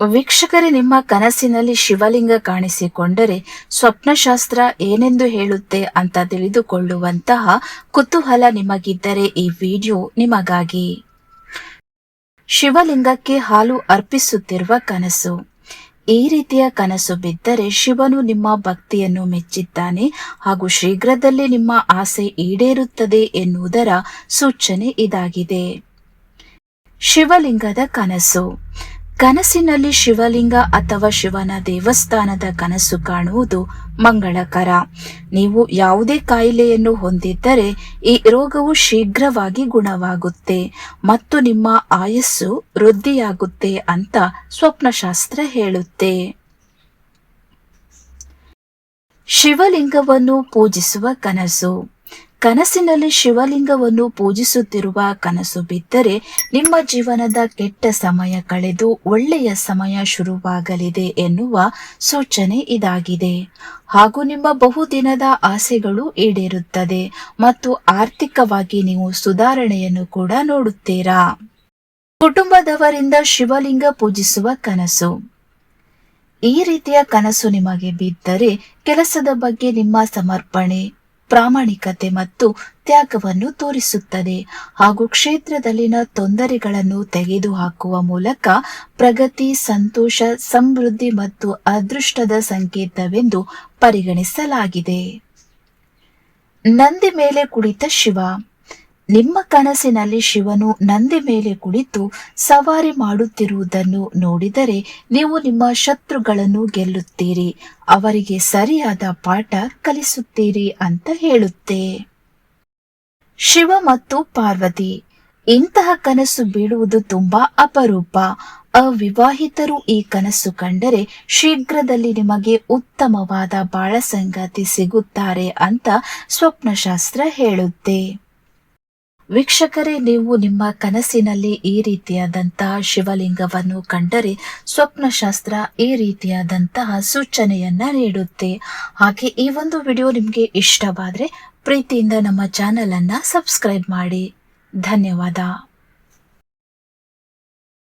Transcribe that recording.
ವೀಕ್ಷಕರೇ, ನಿಮ್ಮ ಕನಸಿನಲ್ಲಿ ಶಿವಲಿಂಗ ಕಾಣಿಸಿಕೊಂಡರೆ ಸ್ವಪ್ನಶಾಸ್ತ್ರ ಏನೆಂದು ಹೇಳುತ್ತೆ ಅಂತ ತಿಳಿದುಕೊಳ್ಳುವಂತಹ ಕುತೂಹಲ ನಿಮಗಿದ್ದರೆ ಈ ವಿಡಿಯೋ ನಿಮಗಾಗಿ. ಶಿವಲಿಂಗಕ್ಕೆ ಹಾಲು ಅರ್ಪಿಸುತ್ತಿರುವ ಕನಸು. ಈ ರೀತಿಯ ಕನಸು ಬಿದ್ದರೆ ಶಿವನು ನಿಮ್ಮ ಭಕ್ತಿಯನ್ನು ಮೆಚ್ಚಿದ್ದಾನೆ ಹಾಗೂ ಶೀಘ್ರದಲ್ಲೇ ನಿಮ್ಮ ಆಸೆ ಈಡೇರುತ್ತದೆ ಎನ್ನುವುದರ ಸೂಚನೆ ಇದಾಗಿದೆ. ಶಿವಲಿಂಗದ ಕನಸು. ಕನಸಿನಲ್ಲಿ ಶಿವಲಿಂಗ ಅಥವಾ ಶಿವನ ದೇವಸ್ಥಾನದ ಕನಸು ಕಾಣುವುದು ಮಂಗಳಕರ. ನೀವು ಯಾವುದೇ ಕಾಯಿಲೆಯನ್ನು ಹೊಂದಿದ್ದರೆ ಈ ರೋಗವು ಶೀಘ್ರವಾಗಿ ಗುಣವಾಗುತ್ತೆ ಮತ್ತು ನಿಮ್ಮ ಆಯಸ್ಸು ವೃದ್ಧಿಯಾಗುತ್ತೆ ಅಂತ ಸ್ವಪ್ನಶಾಸ್ತ್ರ ಹೇಳುತ್ತೆ. ಶಿವಲಿಂಗವನ್ನು ಪೂಜಿಸುವ ಕನಸು. ಕನಸಿನಲ್ಲಿ ಶಿವಲಿಂಗವನ್ನು ಪೂಜಿಸುತ್ತಿರುವ ಕನಸು ಬಿದ್ದರೆ ನಿಮ್ಮ ಜೀವನದ ಕೆಟ್ಟ ಸಮಯ ಕಳೆದು ಒಳ್ಳೆಯ ಸಮಯ ಶುರುವಾಗಲಿದೆ ಎನ್ನುವ ಸೂಚನೆ ಇದಾಗಿದೆ. ಹಾಗೂ ನಿಮ್ಮ ಬಹುದಿನದ ಆಸೆಗಳು ಈಡೇರುತ್ತದೆ ಮತ್ತು ಆರ್ಥಿಕವಾಗಿ ನೀವು ಸುಧಾರಣೆಯನ್ನು ಕೂಡ ನೋಡುತ್ತೀರಾ? ಕುಟುಂಬದವರಿಂದ ಶಿವಲಿಂಗ ಪೂಜಿಸುವ ಕನಸು. ಈ ರೀತಿಯ ಕನಸು ನಿಮಗೆ ಬಿದ್ದರೆ ಕೆಲಸದ ಬಗ್ಗೆ ನಿಮ್ಮ ಸಮರ್ಪಣೆ ಪ್ರಾಮಾಣಿಕತೆ ಮತ್ತು ತ್ಯಾಗವನ್ನು ತೋರಿಸುತ್ತದೆ. ಹಾಗೂ ಕ್ಷೇತ್ರದಲ್ಲಿನ ತೊಂದರೆಗಳನ್ನು ತೆಗೆದುಹಾಕುವ ಮೂಲಕ ಪ್ರಗತಿ, ಸಂತೋಷ, ಸಮೃದ್ಧಿ ಮತ್ತು ಅದೃಷ್ಟದ ಸಂಕೇತವೆಂದು ಪರಿಗಣಿಸಲಾಗಿದೆ. ನಂದಿ ಮೇಲೆ ಕುಳಿತ ಶಿವ. ನಿಮ್ಮ ಕನಸಿನಲ್ಲಿ ಶಿವನು ನಂದಿ ಮೇಲೆ ಕುಳಿತು ಸವಾರಿ ಮಾಡುತ್ತಿರುವುದನ್ನು ನೋಡಿದರೆ ನೀವು ನಿಮ್ಮ ಶತ್ರುಗಳನ್ನು ಗೆಲ್ಲುತ್ತೀರಿ. ಅವರಿಗೆ ಸರಿಯಾದ ಪಾಠ ಕಲಿಸುತ್ತೀರಿ ಅಂತ ಹೇಳುತ್ತೆ. ಶಿವ ಮತ್ತು ಪಾರ್ವತಿ, ಇಂತಹ ಕನಸು ಬೀಳುವುದು ತುಂಬಾ ಅಪರೂಪ. ಅವಿವಾಹಿತರು ಈ ಕನಸು ಕಂಡರೆ ಶೀಘ್ರದಲ್ಲಿ ನಿಮಗೆ ಉತ್ತಮವಾದ ಬಾಳ ಸಂಗಾತಿ ಸಿಗುತ್ತಾರೆ ಅಂತ ಸ್ವಪ್ನಶಾಸ್ತ್ರ ಹೇಳುತ್ತೆ. ವೀಕ್ಷಕರೇ, ನೀವು ನಿಮ್ಮ ಕನಸಿನಲ್ಲಿ ಈ ರೀತಿಯಾದಂತಹ ಶಿವಲಿಂಗವನ್ನು ಕಂಡರೆ ಸ್ವಪ್ನಶಾಸ್ತ್ರ ಈ ರೀತಿಯಾದಂತಹ ಸೂಚನೆಯನ್ನ ನೀಡುತ್ತೆ. ಹಾಗೆ ಈ ಒಂದು ವಿಡಿಯೋ ನಿಮಗೆ ಇಷ್ಟವಾದರೆ ಪ್ರೀತಿಯಿಂದ ನಮ್ಮ ಚಾನೆಲ್ ಅನ್ನ ಸಬ್ಸ್ಕ್ರೈಬ್ ಮಾಡಿ. ಧನ್ಯವಾದ.